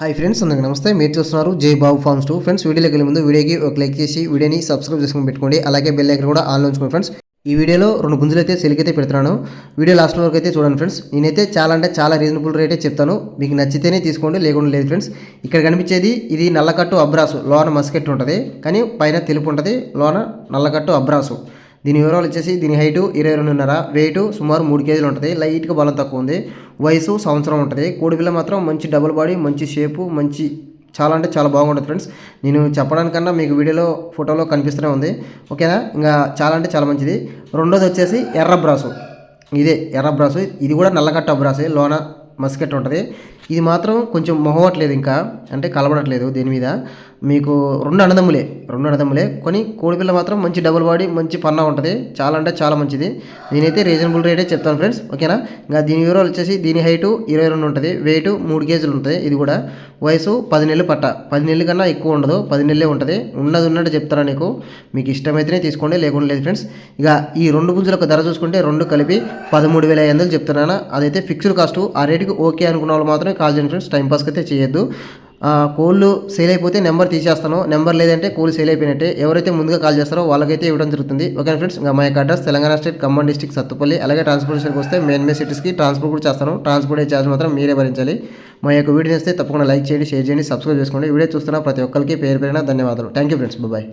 Hi friends అందరికీ నమస్తే. మీరు చూస్తున్నారు జై బాబు ఫార్మ్స్ టూ. ఫ్రెండ్స్ వీడియోకి వెళ్ళే ముందు వీడియోకి ఒక లైక్ చేసి వీడియోని సబ్స్క్రైబ్ చేసుకుని పెట్టుకోండి. అలాగే బెల్ ఐకన్ కూడా ఆన్లో ఉంచుకోండి ఫ్రెండ్స్ ఈ వీడియోలో రెండు గుంజులు అయితే సెలికైతే పెడుతున్నాను. వీడియో లాస్ట్ వరకు అయితే చూడండి ఫ్రెండ్స్ నేనైతే చాలా అంటే చాలా రీజనబుల్ రేటే చెప్తాను. మీకు నచ్చితేనే తీసుకోండి లేకుండా లేదు ఫ్రెండ్స్ ఇక్కడ కనిపించేది ఇది నల్లకట్టు అబ్రాసు. లోన మస్కెట్ ఉంటుంది. కానీ పైన తెలుపు ఉంటుంది. లోన నల్లకట్టు అబ్రాసు. దీని వివరాలు వచ్చేసి దీని హైటు ఇరవై రెండున్నర వెయిట్ సుమారు మూడు కేజీలు ఉంటుంది. లైట్గా బలం తక్కువ ఉంది. వయసు సంవత్సరం ఉంటుంది. కోడిపిల్ల మాత్రం మంచి డబుల్ బాడీ మంచి షేపు మంచి చాలా అంటే చాలా బాగుంటుంది ఫ్రెండ్స్ నేను చెప్పడానికన్నా మీకు వీడియోలో ఫోటోలో కనిపిస్తూనే ఉంది. ఓకేనా ఇంకా చాలా అంటే చాలా మంచిది. రెండోది వచ్చేసి ఎర్ర బ్రాసు. ఇదే ఎర్ర బ్రాసు. ఇది కూడా నల్లకట్ట బ్రాసే. లోన మస్కెట్ ఉంటుంది. ఇది మాత్రం కొంచెం మొహవట్లేదు ఇంకా. అంటే కలబడట్లేదు దీని మీద. మీకు రెండు అన్నదమ్ములే రెండు అన్నదమ్ములే. కొని కోడిపిల్ల మాత్రం మంచి డబుల్ బాడీ మంచి పన్నా ఉంటుంది. చాలా అంటే చాలా మంచిది. నేనైతే రీజనబుల్ రేటే చెప్తాను ఫ్రెండ్స్ ఓకేనా ఇంకా దీని వివరాలు వచ్చేసి దీని హైటు ఇరవై రెండు ఉంటుంది వెయిట్ మూడు కేజీలు ఉంటుంది ఇది కూడా. వయసు పది నెలలు పట్ట. పది నెలల కన్నా ఎక్కువ ఉండదు పది నెలలే ఉంటుంది. ఉన్నది ఉన్నట్టు చెప్తారా నీకు? మీకు ఇష్టమైతేనే తీసుకోండి లేకుండా లేదు ఫ్రెండ్స్ ఇక ఈ రెండు గుంజులకు ధర చూసుకుంటే రెండు కలిపి పదమూడు వేల ఐదు వందలు చెప్తున్నాను అదైతే ఫిక్స్డ్ కాస్ట్ ఆ రేటుకి ఓకే అనుకున్న వాళ్ళు మాత్రం కాల్ చేయండి ఫ్రెండ్స్ టైం అయితే చేయొద్దు. కోళ్ళు సేల్ అయిపోతే నెంబర్ తీసేస్తాను. నెంబర్ లేదంటే కోళ్ళు సేల్ అయిపోయినట్టే ఎవరైతే ముందుగా కాల్ చేస్తారో వాళ్ళకైతే ఇవ్వడం జరుగుతుంది. ఓకే ఫ్రెండ్స్ ఇంకా మా యొక్క address Telangana state Khammam district Sathupalli అలాగే ట్రాన్స్పోర్టేషన్కి వస్తే మెయిన్ మెయిన్ సిటీస్కి ట్రాన్స్పోర్ట్ కూడా చేస్తాను. ట్రాన్స్పోర్ట్ ఛార్జ్ మాత్రం మీరే భరించాలి. మా యొక్క వీడియో చేస్తే తప్పకుండా లైక్ చేయండి షేర్ చేయండి సబ్స్క్రైబ్ చేసుకోండి. వీడియో చూస్తున్న ప్రతి ఒక్కరికి పేరు పేరున ధన్యవాదాలు. Thank you friends bye